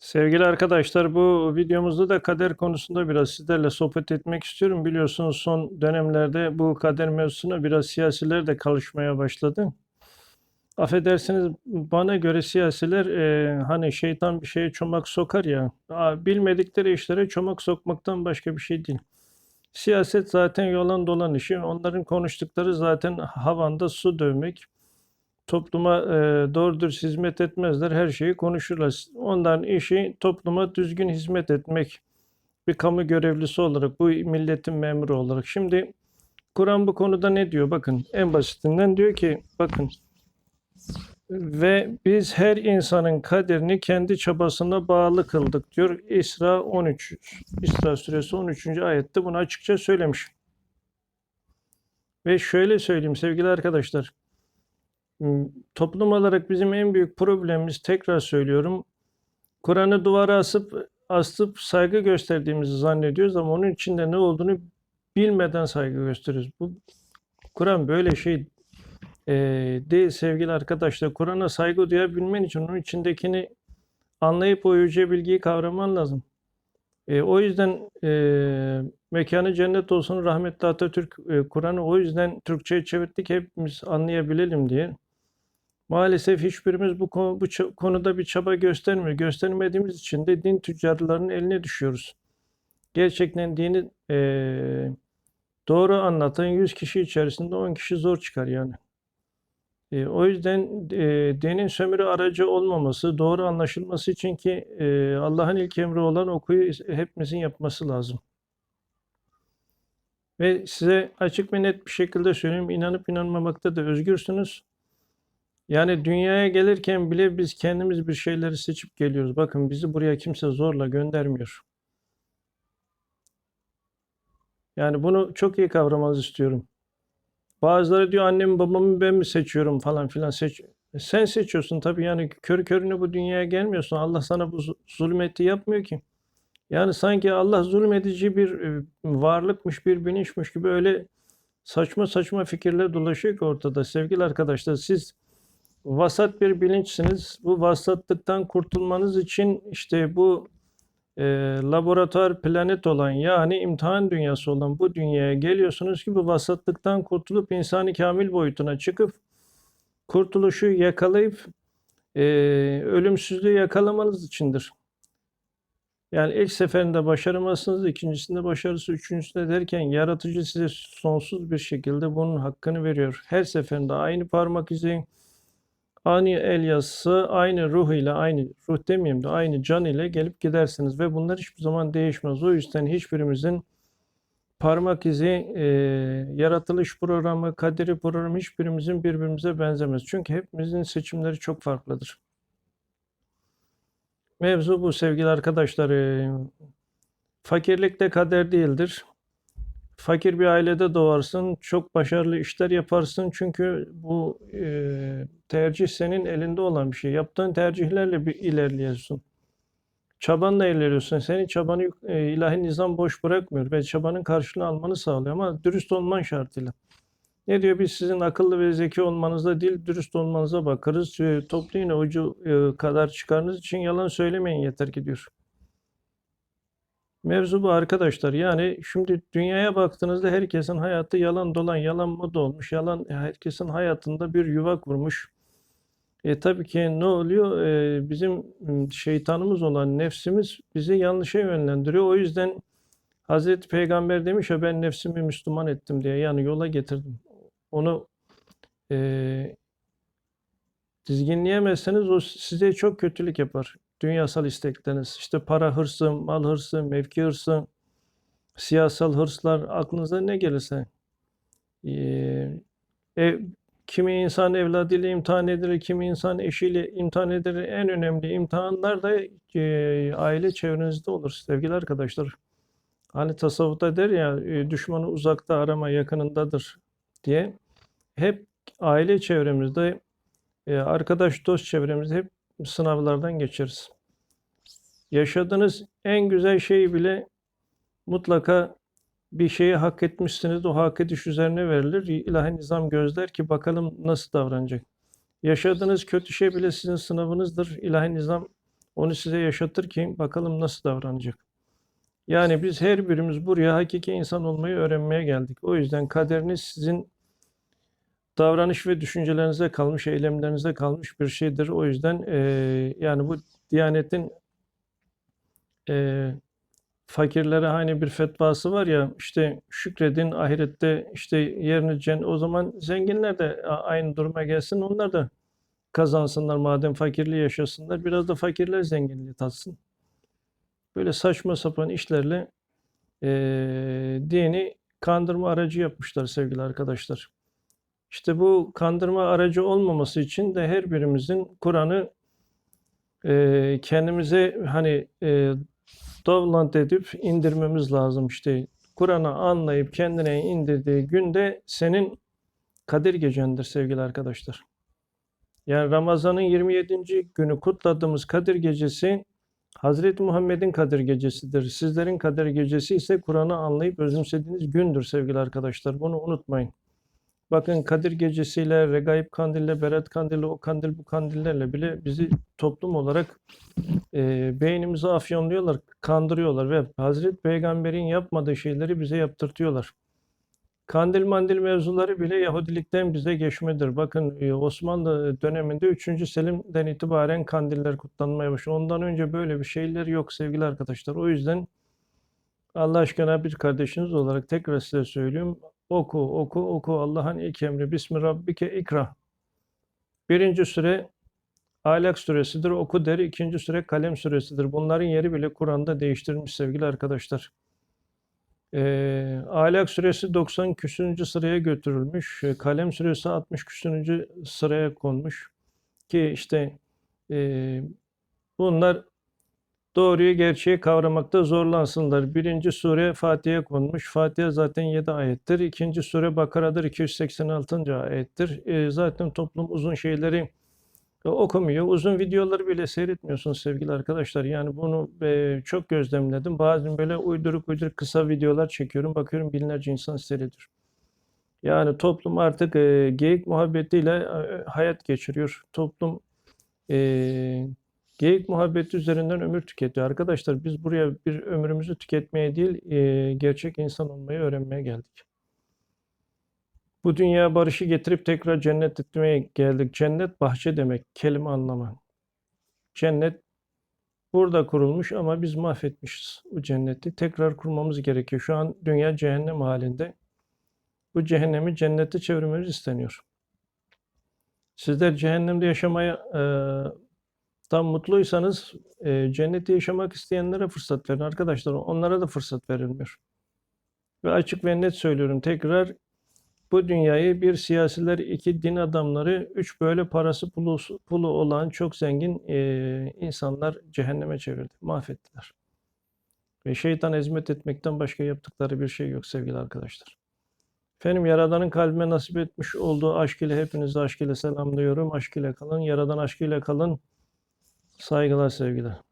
Sevgili arkadaşlar, bu videomuzda da kader konusunda biraz sizlerle sohbet etmek istiyorum. Biliyorsunuz son dönemlerde bu kader mevzusuna biraz siyasiler de karışmaya başladı. Affedersiniz, bana göre siyasiler e, hani şeytan bir şeye çomak sokar ya, bilmedikleri işlere çomak sokmaktan başka bir şey değil. Siyaset zaten yalan dolan işi. Onların konuştukları zaten havanda su dövmek. Topluma e, doğru hizmet etmezler. Her şeyi konuşurlar. Onların işi topluma düzgün hizmet etmek. Bir kamu görevlisi olarak, bu milletin memuru olarak. Şimdi Kur'an bu konuda ne diyor? Bakın en basitinden diyor ki bakın ve biz her insanın kaderini kendi çabasına bağlı kıldık diyor. İsra 13. İsra suresi 13. ayette bunu açıkça söylemiş. Ve şöyle söyleyeyim sevgili arkadaşlar. Toplum olarak bizim en büyük problemimiz tekrar söylüyorum. Kur'an'ı duvara asıp asıp saygı gösterdiğimizi zannediyoruz ama onun içinde ne olduğunu bilmeden saygı gösteriyoruz. Bu Kur'an böyle şey değil sevgili arkadaşlar. Kur'an'a saygı duyabilmen için onun içindekini anlayıp o yüce bilgiyi kavraman lazım. E, o yüzden e, mekanı cennet olsun rahmetli Atatürk e, Kur'an'ı o yüzden Türkçe'ye çevirdik hepimiz anlayabilelim diye. Maalesef hiçbirimiz bu konu, bu konuda bir çaba göstermiyor. Göstermediğimiz için de din tüccarlarının eline düşüyoruz. Gerçekten dini e, doğru anlatan 100 kişi içerisinde 10 kişi zor çıkar yani. E, o yüzden e, dinin sömürü aracı olmaması, doğru anlaşılması için ki e, Allah'ın ilk emri olan okuyu hepimizin yapması lazım. Ve size açık ve net bir şekilde söyleyeyim, inanıp inanmamakta da özgürsünüz. Yani dünyaya gelirken bile biz kendimiz bir şeyleri seçip geliyoruz. Bakın bizi buraya kimse zorla göndermiyor. Yani bunu çok iyi kavramanızı istiyorum. Bazıları diyor annemi babamı ben mi seçiyorum falan filan seç. E Sen seçiyorsun tabii yani kör körüne bu dünyaya gelmiyorsun. Allah sana bu zu- zulmeti yapmıyor ki. Yani sanki Allah zulmedici bir e, varlıkmış, bir bilinçmiş gibi öyle saçma saçma fikirler dolaşıyor ki ortada. Sevgili arkadaşlar siz vasat bir bilinçsiniz. Bu vasatlıktan kurtulmanız için işte bu e, laboratuvar planet olan yani imtihan dünyası olan bu dünyaya geliyorsunuz ki bu vasatlıktan kurtulup insani kamil boyutuna çıkıp kurtuluşu yakalayıp e, ölümsüzlüğü yakalamanız içindir. Yani ilk seferinde başaramazsınız, ikincisinde başarısı, üçüncüsünde derken yaratıcı size sonsuz bir şekilde bunun hakkını veriyor. Her seferinde aynı parmak izi, aynı el yazısı, aynı ruh ile, aynı ruh demeyeyim de aynı can ile gelip gidersiniz ve bunlar hiçbir zaman değişmez. O yüzden hiçbirimizin parmak izi, e, yaratılış programı, kaderi programı hiçbirimizin birbirimize benzemez. Çünkü hepimizin seçimleri çok farklıdır. Mevzu bu sevgili arkadaşlar. E, fakirlik de kader değildir. Fakir bir ailede doğarsın, çok başarılı işler yaparsın çünkü bu e, tercih senin elinde olan bir şey. Yaptığın tercihlerle bir ilerliyorsun. Çabanla ilerliyorsun. Senin çabanı e, ilahi nizam boş bırakmıyor ve çabanın karşılığını almanı sağlıyor ama dürüst olman şartıyla. Ne diyor? Biz sizin akıllı ve zeki olmanıza değil, dürüst olmanıza bakarız. Toplu iğne ucu e, kadar çıkarınız için yalan söylemeyin yeter ki diyor. Mevzu bu arkadaşlar. Yani şimdi dünyaya baktığınızda herkesin hayatı yalan dolan, yalan moda olmuş. Yalan herkesin hayatında bir yuva kurmuş. E tabii ki ne oluyor? E, bizim şeytanımız olan nefsimiz bizi yanlışa yönlendiriyor. O yüzden Hazreti Peygamber demiş ya ben nefsimi Müslüman ettim diye yani yola getirdim. Onu e, dizginleyemezseniz o size çok kötülük yapar. Dünyasal istekleriniz, işte para hırsı, mal hırsı, mevki hırsı, siyasal hırslar, aklınıza ne gelirse. Ee, ev, kimi insan evladıyla imtihan edilir, kimi insan eşiyle imtihan edilir. En önemli imtihanlar da e, aile çevrenizde olur sevgili arkadaşlar. Hani tasavvufta der ya e, düşmanı uzakta arama yakınındadır diye. Hep aile çevremizde, e, arkadaş dost çevremizde hep sınavlardan geçeriz. Yaşadığınız en güzel şey bile mutlaka bir şeyi hak etmişsiniz. O hak ediş üzerine verilir. İlahi nizam gözler ki bakalım nasıl davranacak. Yaşadığınız kötü şey bile sizin sınavınızdır. İlahi nizam Onu size yaşatır ki bakalım nasıl davranacak. Yani biz her birimiz buraya hakiki insan olmayı öğrenmeye geldik. O yüzden kaderiniz sizin davranış ve düşüncelerinize kalmış, eylemlerinize kalmış bir şeydir. O yüzden eee, yani bu Diyanet'in eee, fakirlere hani bir fetvası var ya işte şükredin ahirette işte yerini cennet o zaman zenginler de aynı duruma gelsin onlar da kazansınlar madem fakirliği yaşasınlar biraz da fakirler zenginliği tatsın. Böyle saçma sapan işlerle eee, dini kandırma aracı yapmışlar sevgili arkadaşlar. İşte bu kandırma aracı olmaması için de her birimizin Kur'an'ı eee, kendimize hani eee download edip indirmemiz lazım. İşte Kur'an'ı anlayıp kendine indirdiği günde senin Kadir Gecendir sevgili arkadaşlar. Yani Ramazan'ın 27. günü kutladığımız Kadir Gecesi Hazreti Muhammed'in Kadir Gecesidir. Sizlerin Kadir Gecesi ise Kur'an'ı anlayıp özümsediğiniz gündür sevgili arkadaşlar. Bunu unutmayın. Bakın Kadir Gecesi'yle, Regaib Kandil'le, Berat Kandil'le, o kandil bu kandillerle bile bizi toplum olarak e, beynimizi afyonluyorlar, kandırıyorlar ve Hazreti Peygamber'in yapmadığı şeyleri bize yaptırtıyorlar. Kandil mandil mevzuları bile Yahudilikten bize geçmedir. Bakın e, Osmanlı döneminde 3. Selim'den itibaren kandiller kutlanmaya başladı. Ondan önce böyle bir şeyler yok sevgili arkadaşlar. O yüzden Allah aşkına bir kardeşiniz olarak tekrar size söylüyorum. Oku, oku, oku Allah'ın ilk emri. Bismi Rabbike ikra. Birinci süre Alak suresidir. Oku der. İkinci süre Kalem suresidir. Bunların yeri bile Kur'an'da değiştirilmiş sevgili arkadaşlar. Ee, Alak suresi 90 küsürüncü sıraya götürülmüş. Ee, Kalem suresi 60 küsürüncü sıraya konmuş. Ki işte e, bunlar doğruyu gerçeği kavramakta zorlansınlar. Birinci sure Fatiha'ya konmuş. Fatiha zaten 7 ayettir. İkinci sure Bakara'dır 286. ayettir. Ee, zaten toplum uzun şeyleri e, okumuyor. Uzun videoları bile seyretmiyorsunuz sevgili arkadaşlar. Yani bunu e, çok gözlemledim. Bazen böyle uyduruk uyduruk kısa videolar çekiyorum. Bakıyorum binlerce insan seyrediyor. Yani toplum artık e, geyik muhabbetiyle e, hayat geçiriyor. Toplum e, geyik muhabbeti üzerinden ömür tüketiyor. Arkadaşlar biz buraya bir ömrümüzü tüketmeye değil, e, gerçek insan olmayı öğrenmeye geldik. Bu dünya barışı getirip tekrar cennet etmeye geldik. Cennet bahçe demek, kelime anlamı. Cennet burada kurulmuş ama biz mahvetmişiz bu cenneti. Tekrar kurmamız gerekiyor. Şu an dünya cehennem halinde. Bu cehennemi cennete çevirmemiz isteniyor. Sizler cehennemde yaşamaya e, tam mutluysanız e, cenneti yaşamak isteyenlere fırsat verin arkadaşlar. Onlara da fırsat verilmiyor. Ve açık ve net söylüyorum tekrar bu dünyayı bir siyasiler, iki din adamları, üç böyle parası pulu, pulu olan çok zengin e, insanlar cehenneme çevirdi, mahvettiler. Ve şeytan hizmet etmekten başka yaptıkları bir şey yok sevgili arkadaşlar. Efendim Yaradan'ın kalbime nasip etmiş olduğu aşk ile hepinizi aşk ile selamlıyorum. Aşk ile kalın, Yaradan aşkıyla kalın. Saygılar, sevgiler.